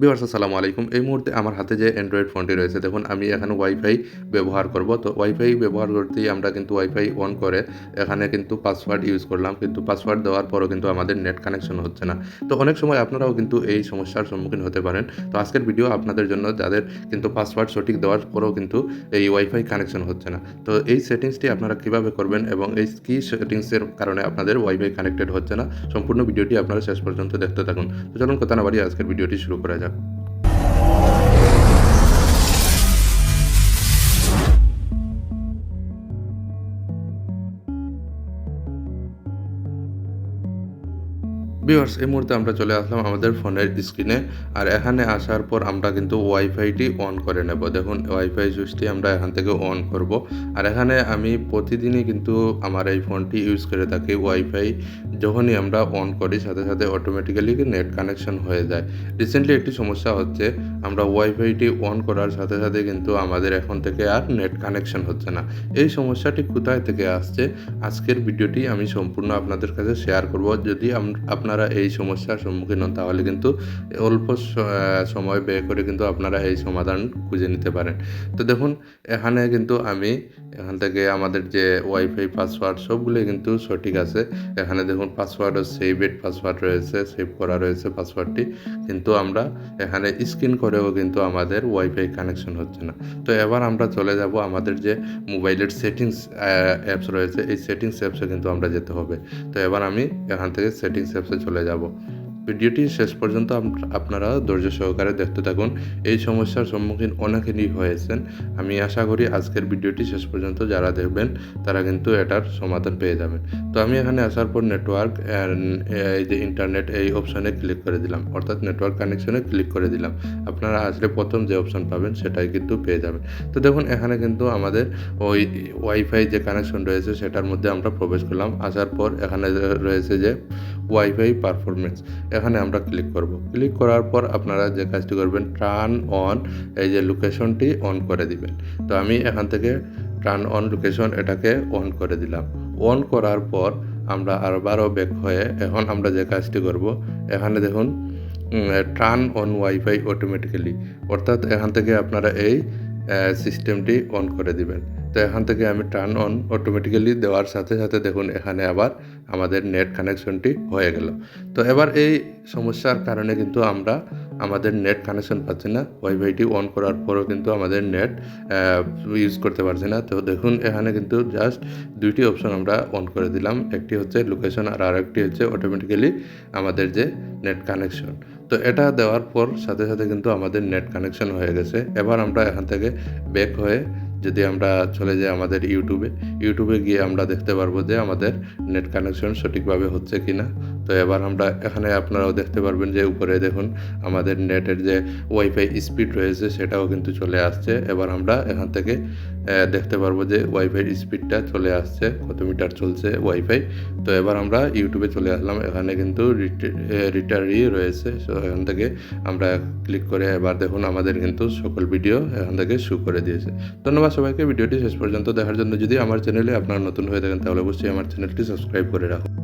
বিভার্স আসসালামু আলাইকুম। এই মুহূর্তে আমার হাতে যে অ্যান্ড্রয়েড ফোনটি রয়েছে, দেখুন, আমি এখানে ওয়াইফাই ব্যবহার করব। তো ওয়াইফাই ব্যবহার করতেই আমরা কিন্তু ওয়াইফাই অন করে এখানে কিন্তু পাসওয়ার্ড ইউজ করলাম। কিন্তু পাসওয়ার্ড দেওয়ার পরও কিন্তু আমাদের নেট কানেকশন হচ্ছে না। তো অনেক সময় আপনারাও কিন্তু এই সমস্যার সম্মুখীন হতে পারেন। তো আজকের ভিডিও আপনাদের জন্য যাদের কিন্তু পাসওয়ার্ড সঠিক দেওয়ার পরেও কিন্তু এই ওয়াইফাই কানেকশন হচ্ছে না। তো এই সেটিংসটি আপনারা কীভাবে করবেন এবং এই কী সেটিংসের কারণে আপনাদের ওয়াইফাই কানেক্টেড হচ্ছে না, সম্পূর্ণ ভিডিওটি আপনারা শেষ পর্যন্ত দেখতে থাকুন। তো চলুন, কথা না বাড়িয়ে আজকের ভিডিওটি শুরু করা যাক। Amen. ভিউয়ার্স এই মুহূর্তে আমরা চলে আসলাম আমাদের ফোনের স্ক্রিনে আর এখানে আসার পর আমরা কিন্তু ওয়াইফাইটি অন করে নেব। দেখুন ওয়াইফাই সুইচটি আমরা এখান থেকে অন করব। আর এখানে আমি প্রতিদিনই কিন্তু আমার এই ফোনটি ইউজ করে থাকি ওয়াইফাই যখনই আমরা অন করি, সাথে সাথে অটোমেটিক্যালি নেট কানেকশন হয়ে যায়। রিসেন্টলি একটি সমস্যা হচ্ছে, আমরা ওয়াইফাইটি অন করার সাথে সাথে কিন্তু আমাদের এখন থেকে আর নেট কানেকশন হচ্ছে না। এই সমস্যাটি কোথায় থেকে আসছে? আজকের ভিডিওটি আমি সম্পূর্ণ আপনাদের কাছে শেয়ার করব। যদি আম- আপনারা এই সমস্যার সম্মুখীন হন, তাহলে কিন্তু অল্প সময় ব্যয় করে কিন্তু আপনারা এই সমাধান খুঁজে নিতে পারেন। তো দেখুন, এখানে কিন্তু আমি, এখান থেকে আমাদের যে ওয়াইফাই পাসওয়ার্ড, সবগুলোই কিন্তু সঠিক আছে। এখানে দেখুন পাসওয়ার্ডও সেভেড পাসওয়ার্ড রয়েছে, সেভ করা রয়েছে পাসওয়ার্ডটি। কিন্তু আমরা এখানে স্ক্রিন করেও কিন্তু আমাদের ওয়াইফাই কানেকশন হচ্ছে না। তো এবার আমরা চলে যাব আমাদের যে মোবাইলের সেটিংস অ্যাপস রয়েছে, এই সেটিংস অ্যাপসে কিন্তু আমরা যেতে হবে। তো এবার আমি এখান থেকে সেটিংস অ্যাপসে চলে যাব। ভিডিওটি শেষ পর্যন্ত আপ- আপনারা ধৈর্য সহকারে দেখতে থাকুন। এই সমস্যার সম্মুখীন অনেকেরই হয়েছেন। আমি আশা করি আজকের ভিডিওটি শেষ পর্যন্ত যারা দেখবেন, তারা কিন্তু এটার সমাধান পেয়ে যাবেন। তো আমি এখানে আসার পর নেটওয়ার্ক এই যে ইন্টারনেট এই অপশানে ক্লিক করে দিলাম। অর্থাৎ নেটওয়ার্ক কানেকশনে ক্লিক করে দিলাম। আপনারা আসলে প্রথম যে অপশান পাবেন, সেটাই কিন্তু পেয়ে যাবেন। তো দেখুন, এখানে কিন্তু আমাদের ওই ওয়াইফাই যে কানেকশন রয়েছে, সেটার মধ্যে আমরা প্রবেশ করলাম। আসার পর এখানে রয়েছে যে ওয়াইফাই পারফরমেন্স এখানে আমরা ক্লিক করব। ক্লিক করার পর আপনারা যে কাজটি করবেন টার্ন অন এই যে লোকেশনটি অন করে দিবেন। তো আমি এখান থেকে টার্ন অন লোকেশন এটাকে অন করে দিলাম। অন করার পর আমরা আবারও ব্যাক হয়ে এখন আমরা যে কাজটি করব, এখানে দেখুন টার্ন অন ওয়াইফাই অটোমেটিক্যালি অর্থাৎ এখান থেকে আপনারা এই সিস্টেমটি অন করে দিবেন। তো এখান থেকে আমি টার্ন অন অটোমেটিক্যালি দেওয়ার সাথে সাথে দেখুন এখানে আবার আমাদের নেট কানেকশনটি হয়ে গেল। তো এবার এই সমস্যার কারণে কিন্তু আমরা আমাদের নেট কানেকশন পাচ্ছি না। ওয়াইফাইটি অন করার পরেও কিন্তু আমাদের নেট ইউজ করতে পারছি না। তো দেখুন এখানে কিন্তু জাস্ট দুইটি অপশন আমরা অন করে দিলাম। একটি হচ্ছে লোকেশন আর আরেকটি হচ্ছে অটোমেটিক্যালি আমাদের যে নেট কানেকশন তো এটা দেওয়ার পর সাথে সাথে কিন্তু আমাদের নেট কানেকশন হয়ে গেছে। এবার আমরা এখান থেকে ব্যাক হয়ে যদি আমরা চলে যাই আমাদের ইউটিউবে ইউটিউবে গিয়ে আমরা দেখতে পারব যে আমাদের নেট কানেকশন সঠিকভাবে হচ্ছে কি না তো এবার আমরা এখানে আপনারাও দেখতে পারবেন যে উপরে দেখুন, আমাদের নেটের যে ওয়াইফাই স্পিড রয়েছে সেটাও কিন্তু চলে আসছে। এবার আমরা এখান থেকে দেখতে পারব যে ওয়াইফাই স্পিডটা চলে আসছে, কত মিটার চলছে ওয়াইফাই তো এবার আমরা ইউটিউবে চলে আসলাম, এখানে কিন্তু রিটারি রয়েছে। সো এখান থেকে আমরা ক্লিক করে এবার দেখুন আমাদের কিন্তু সকল ভিডিও এখান থেকে শু করে দিয়েছে। ধন্যবাদ সবাইকে ভিডিওটি শেষ পর্যন্ত দেখার জন্য। যদি আমার চ্যানেলে আপনারা নতুন হয়ে থাকেন, তাহলে অবশ্যই আমার চ্যানেলটি সাবস্ক্রাইব করে রাখুন।